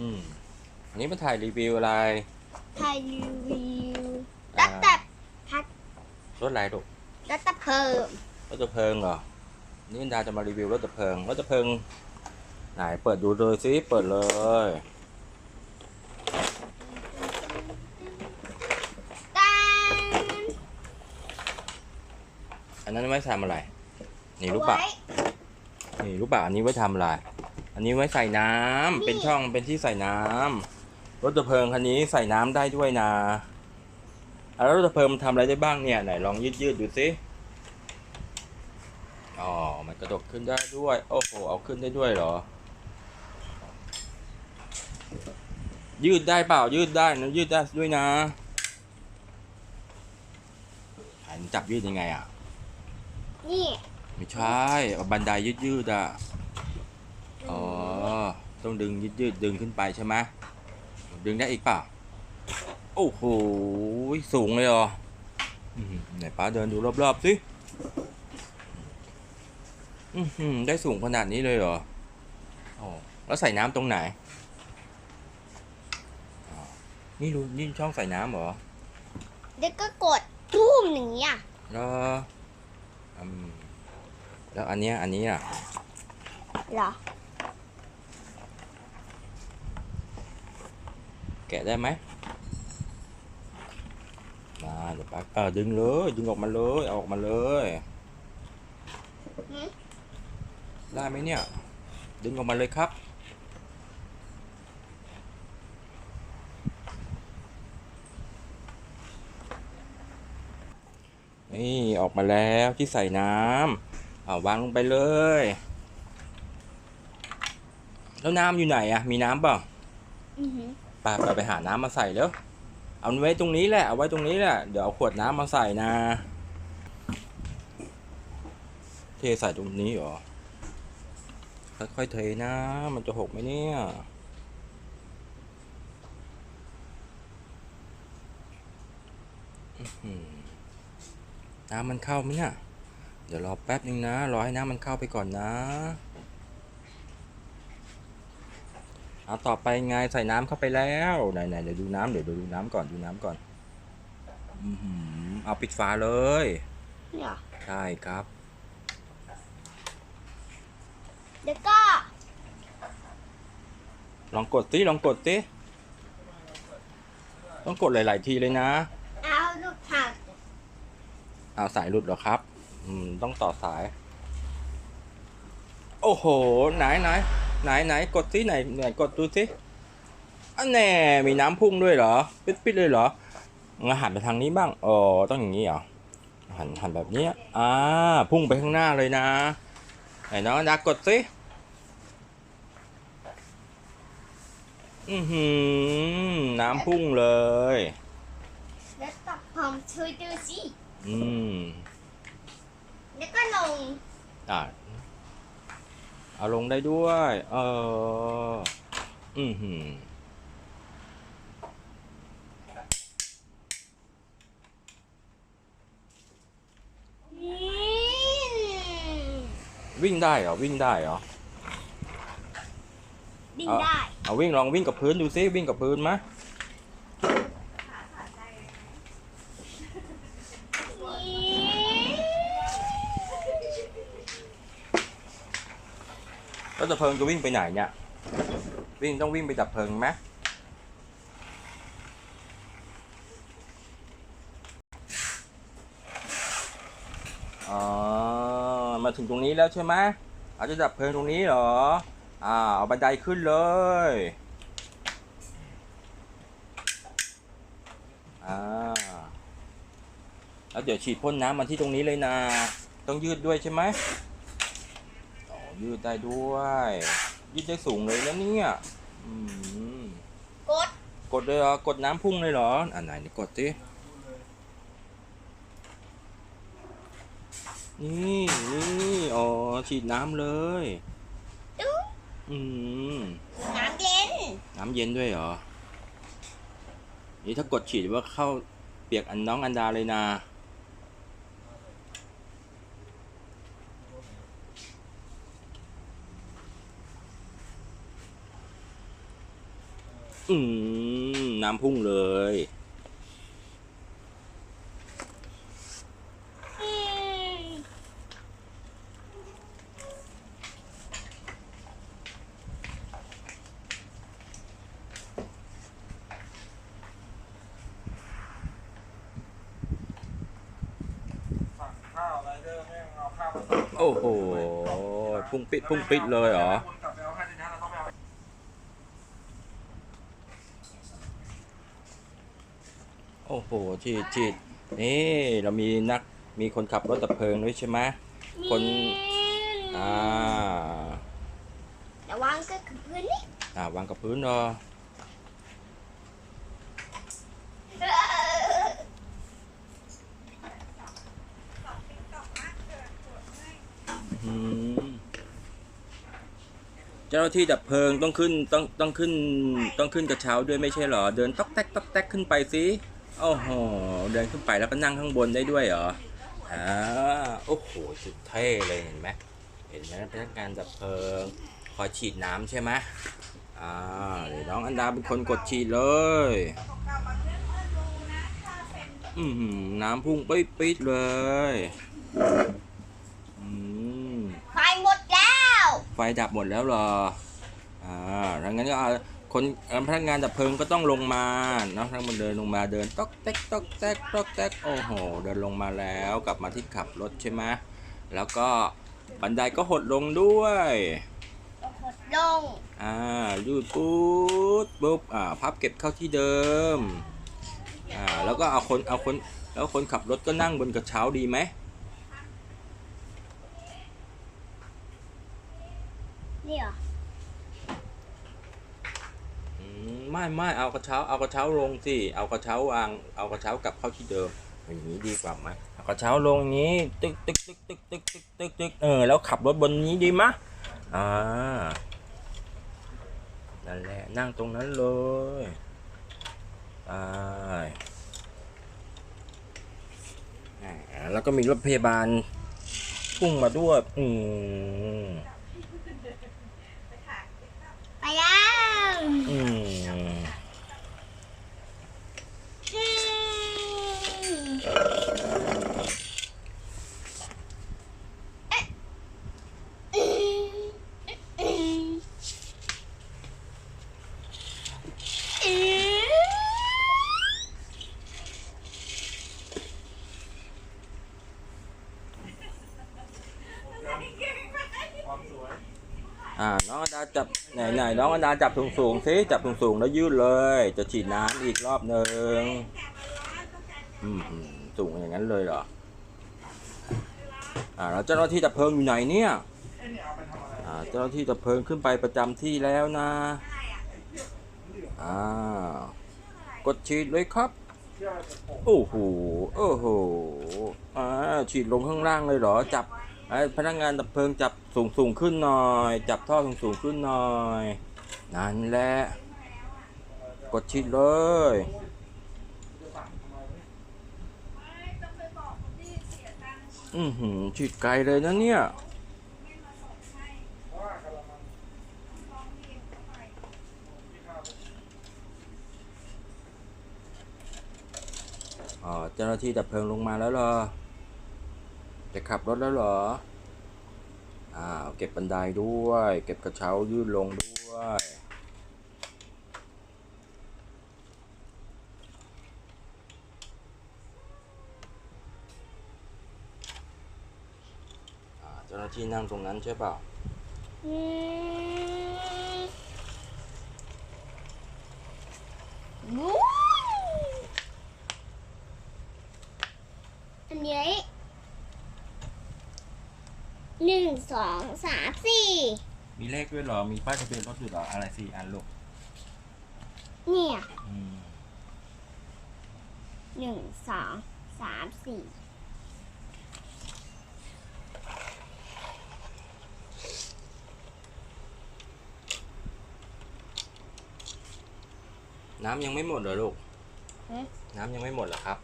อืมอันนี้มาถ่ายรีวิวอะไร ถ่ายรีวิวอ่ารัตแต่พัดรถอะไรลูกรัตแต่เพิ่มรถตะเพลิงเหรอ นี่ดาจะมารีวิวรถตะเพลิงรถตะเพลิงไหนเปิดดูเลยสิเปิดเลย ตานอันนั้นไว้ทำอะไร นี่รู้ปะไว้นี่รู้ปะอันนี้ไว้ทำอะไร อันนี้ไว้ใส่น้ำนี่เป็นช่องเป็นที่ใส่น้ำรถตะเพลิงคันนี้ใส่น้ำได้ด้วยนะอะแล้วรถตะเพลิงมันทำอะไรได้บ้างเนี่ยไหนลองยืดยืดๆดูสิอ๋อมันกระดกขึ้นได้ด้วย โอ้โหเอาขึ้นได้ด้วยเหรอ ยืดได้เปล่ายืดได้นะยืดได้ด้วยนะหันจับยืดยังไงอะ นี่ ไม่ใช่เอาบันไดยืดยืดๆอะอ๋อ ต้องดึงยืดยืดๆดึงขึ้นไปใช่ไหมดึงได้อีกเปล่าโอ้โหสูงเลยเหรออืมไหนป้าเดินดูรอบๆสิอือหือได้สูงขนาดนี้เลยเหรอโอ้แล้วใส่น้ำตรงไหนอ๋อนี่รูนี่ช่องใส่น้ำเหรอเด็กก็กดทุ่มอย่างนี้อะแล้วอืมแล้วอันเนี้ยอันนี้อะเหรอ แกะได้ไหมมาเดี๋ยวป้าเออดึงเลยดึงออกมาเลยเอาออกมาเลยได้ไหมเนี่ย ดึงออกมาเลยครับ นี่ออกมาแล้วที่ใส่น้ำเอาวางลงไปเลย แล้วน้ำอยู่ไหนอะมีน้ำเปล่า อือ ไปไปไปหาน้ำมาใส่แล้วเอาไว้ตรงนี้แหละเอาไว้ตรงนี้แหละเดี๋ยวเอาขวดน้ำมาใส่นะ เทใส่ตรงนี้เหรอค่อยๆเทนะ มันจะหกไหมเนี่ยน้ำมันเข้าไหมเนี่ยเดี๋ยวรอแป๊บนึงนะ รอให้น้ำมันเข้าไปก่อนนะ เอาต่อไปไงใส่น้ำเข้าไปแล้วไหนไหนเดี๋ยวดูน้ำเดี๋ยวดูน้ำก่อนดูน้ำก่อนอือหือเอาปิดฝาเลยเหรอใช่ครับเด็กก็ลองกดสิลองกดสิต้องกดหลาย ๆ ทีเลยนะเอาลูกผักเอาสายหลุดเหรอครับ อืมต้องต่อสาย โอ้โห ไหนไหน ไหนไหนกดสิไหนไหนกดดูสิอันแน่มีน้ำพุ่งด้วยเหรอ ปิดปิดเลยเหรองั้นหันไปทางนี้บ้างอ๋อต้องอย่างนี้เหรอหันหันแบบเนี้ยอ่าพุ่งไปข้างหน้าเลยนะไหนน้องอันดากดสิอือหือน้ำพุ่งเลยแล้วตับผมช่วยดูสิอืมแล้วก็ลงอะ เอาลงได้ด้วย เออ อือหือนี่วิ่งได้เหรอ วิ่งได้เหรอบินเอาได้ เอาวิ่งลองวิ่งกับพื้นดูซิวิ่งกับพื้นมะ นี่ แล้วดับ เพลิงจะวิ่งไปไหนเนี่ย วิ่งต้องวิ่งไปดับเพลิงไหมอ๋อ มาถึงตรงนี้แล้วใช่ไหมอาจจะดับเพลิงตรงนี้เหรอ อ่า เอาบันไดขึ้นเลย อ่า แล้วเดี๋ยวฉีดพ่นน้ำมาที่ตรงนี้เลยนะ ต้องยืดด้วยใช่ไหม ยืดได้ด้วย ยืดได้สูงเลยนะเนี่ยอืมกด กดเลยเหรอกดน้ำพุ่งเลยเหรอ อันไหนนี่กดสินี่นี่อ๋อฉีดน้ำเลย ดูอืมน้ำเย็น น้ำเย็นด้วยเหรอ นี่ถ้ากดฉีดว่าเข้าเปียกอันน้องอันดาเลยนะ อืมน้ำพุ่งเลยอืมสั่งข้าวไรเดอร์แม่งเอาข้าวมาส่งโอ้โห พุ่งปิดพุ่งปิดเลยเหรอวนกลับไปเอาให้ทีนี้เราต้องไปเอา โอ้โหฉีดฉีดนี่เรามีนักมีคนขับรถดับเพลิงด้วยใช่ไหมคน อ่าแต่วางก็คือพื้นนี่อ่าวางกับพื้นรออืมเจ้าหน้าที่ดับเพลิงต้องขึ้นต้องต้องขึ้นต้องขึ้นกระเช้าด้วยไม่ใช่เหรอ เดินต๊อกแต๊กต๊อกแต๊กขึ้นไปสิ โอ้โห เดินขึ้นไปแล้วก็นั่งข้างบนได้ด้วยเหรอ อ่า โอ้โห สุดเท่เลยเห็นไหมเห็นไหมพนักงานดับเพลิง คอยฉีดน้ำใช่ไหมอ่าเดี๋ยวน้องอันดาเป็นคนกดฉีดเลย อือหือน้ำพุ่งปิ๊ดปิ๊ดเลย อืม ไฟหมดแล้ว ไฟดับหมดแล้วเหรอ อ่าดังนั้นก็เอา คนเอ่อพนักงานดับเพลิงก็ต้องลงมาเนาะทั้งมันเดินลงมาเดินต๊อกแต๊กต๊อกแต๊กต๊อกแต๊กโอ้โห เดินลงมาแล้วกลับมาที่ขับรถใช่ไหมแล้วก็บันไดก็หดลงด้วยลงอ่ายืดปุ๊บปุ๊บอ่าพับเก็บเข้าที่เดิมอ่าแล้วก็เอาคนเอาคนแล้วคนขับรถก็นั่งบนกระเช้าดีไหมนี่เหรอ อืม ไม่ไม่เอากระเช้าเอากระเช้าลงสิเอากระเช้าวางเอากระเช้ากลับเข้าที่เดิมอย่างนี้ดีกว่าไหมเอากระเช้าลงอย่างนี้ตึกตึกตึกตึกตึกตึกตึกตึกเออแล้วขับรถบนนี้ดีมะอ่านั่นแหละนั่งตรงนั้นเลยไปแล้วก็มีรถพยาบาลพุ่งมาด้วย อืม ไปแล้ว อืม อืมเอ๊ะอืมอืมอืม ความสวย อ่าน้องอันดา จับไหนไหนน้องอันดาจับสูงสูงๆสิจับสูงสูงๆแล้วยืดเลย จะฉีดน้ำอีกรอบหนึ่งสูงอย่างนั้นเลยเหรออ่าแล้วเจ้าหน้าที่ดับเพลิงอยู่ไหนเนี่ยเอ้ยนี่เอาเจ้าหน้าที่ดับเพลิงขึ้นไปประจำที่แล้วนะอ่ากดฉีดเลยครับโอ้โหโอ้โหอ่าฉีดลงข้างล่างเลยเหรอจับ ไอ้พนักงานดับเพลิงจับสูงสูงขึ้นหน่อย จับท่อสูงสูงขึ้นหน่อย นั่นแหละ กดฉีดเลย อือหือฉีดไกลเลยนะเนี่ยอ๋อเจ้าหน้าที่ดับเพลิงลงมาแล้วเหรอ จะขับรถแล้วเหรอ อ่า เก็บบันไดด้วย เก็บกระเช้ายืดลงด้วยอ่าเจ้าหน้าที่นั่งตรงนั้นใช่เปล่าอืมวู้อันนี้ หนึ่งสองสามสี่มีเลขด้วยเหรอ มีป้ายทะเบียนรถอยู่เหรอ อะไรสี่อันลูกเนี่ยอืมหนึ่งสองสามสี่น้ำยังไม่หมดเหรอลูกฮะน้ำยังไม่หมดเหรอครับ